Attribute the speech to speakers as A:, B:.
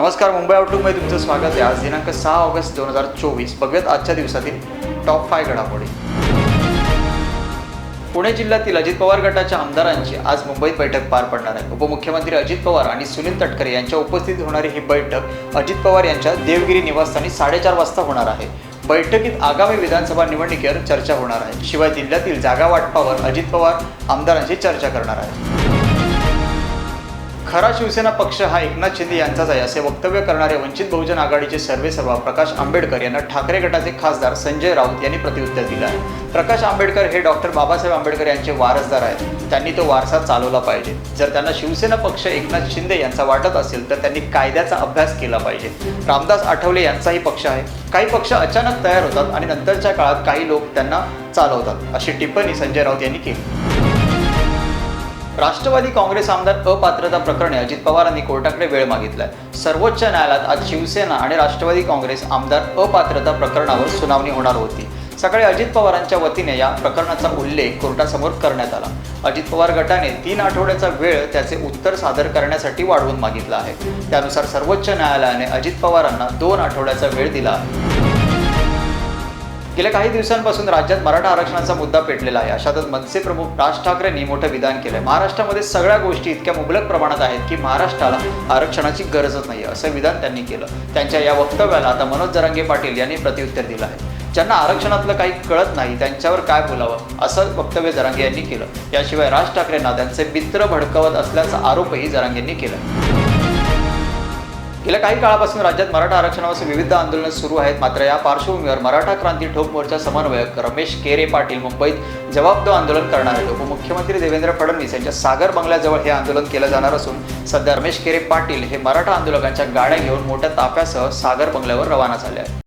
A: नमस्कार मुंबई आउटलुकमध्ये तुमचं स्वागत आहे. आज दिनांक सहा ऑगस्ट दोन हजार चोवीस. बघूयात आजच्या दिवसातील टॉप फाय घडामोडी. पुणे जिल्ह्यातील अजित पवार गटाच्या आमदारांची आज मुंबईत बैठक पार पडणार आहे. उपमुख्यमंत्री अजित पवार आणि सुनील तटकरे यांच्या उपस्थितीत होणारी ही बैठक अजित पवार यांच्या देवगिरी निवासस्थानी साडेचार वाजता होणार आहे. बैठकीत आगामी विधानसभा निवडणुकीवर चर्चा होणार आहे. शिवाय जिल्ह्यातील जागा वाटपावर अजित पवार आमदारांशी चर्चा करणार आहे खरा शिवसेना पक्ष हा एकनाथ शिंदे यांचाच आहे असे वक्तव्य करणारे वंचित बहुजन आघाडीचे सर्वेसर्वा प्रकाश आंबेडकर यांना ठाकरे गटाचे खासदार संजय राऊत यांनी प्रत्युत्तर दिलं आहे. प्रकाश आंबेडकर हे डॉक्टर बाबासाहेब आंबेडकर यांचे वारसदार आहेत. त्यांनी तो वारसा चालवला पाहिजे. जर त्यांना शिवसेना पक्ष एकनाथ शिंदे यांचा वाटत असेल तर त्यांनी कायद्याचा अभ्यास केला पाहिजे. रामदास आठवले यांचाही पक्ष आहे. काही पक्ष अचानक तयार होतात आणि नंतरच्या काळात काही लोक त्यांना चालवतात अशी टिप्पणी संजय राऊत यांनी केली. राष्ट्रवादी काँग्रेस आमदार अपात्रता प्रकरणी अजित पवारांनी कोर्टाकडे वेळ मागितलाय. सर्वोच्च न्यायालयात आज शिवसेना आणि राष्ट्रवादी काँग्रेस आमदार अपात्रता प्रकरणावर सुनावणी होणार होती. सकाळी अजित पवारांच्या वतीने या प्रकरणाचा उल्लेख कोर्टासमोर करण्यात आला. अजित पवार गटाने तीन आठवड्याचा वेळ त्याचे उत्तर सादर करण्यासाठी वाढवून मागितला आहे. त्यानुसार सर्वोच्च न्यायालयाने अजित पवारांना दोन आठवड्याचा वेळ दिला आहे. गेल्या काही दिवसांपासून राज्यात मराठा आरक्षणाचा मुद्दा पेटलेला आहे. अशातच मनसे प्रमुख राज ठाकरेंनी मोठं विधान केलंय. महाराष्ट्रामध्ये सगळ्या गोष्टी इतक्या मुबलक प्रमाणात आहेत की महाराष्ट्राला आरक्षणाची गरजच नाही असं विधान त्यांनी केलं. त्यांच्या या वक्तव्याला आता मनोज जरांगे पाटील यांनी प्रत्युत्तर दिलं आहे. ज्यांना आरक्षणातलं काही कळत नाही त्यांच्यावर काय बोलावं असं वक्तव्य जरांगे यांनी केलं. याशिवाय राज ठाकरेंना त्यांचे मित्र भडकवत असल्याचा आरोपही जरांगेंनी केला गेल्या काही काळापासून राज्यात मराठा आरक्षणावर विविध आंदोलनं सुरू आहेत. मात्र या पार्श्वभूमीवर मराठा क्रांती ठोक मोर्चा समन्वयक रमेश केरे पाटील मुंबईत जबाबदार आंदोलन करणार आहेत. उपमुख्यमंत्री देवेंद्र फडणवीस यांच्या सागर बंगल्याजवळ हे आंदोलन केलं जाणार असून सध्या रमेश केरे पाटील हे मराठा आंदोलकांच्या गाड्या घेऊन मोठ्या ताफ्यासह सागर बंगल्यावर रवाना झाले आहेत.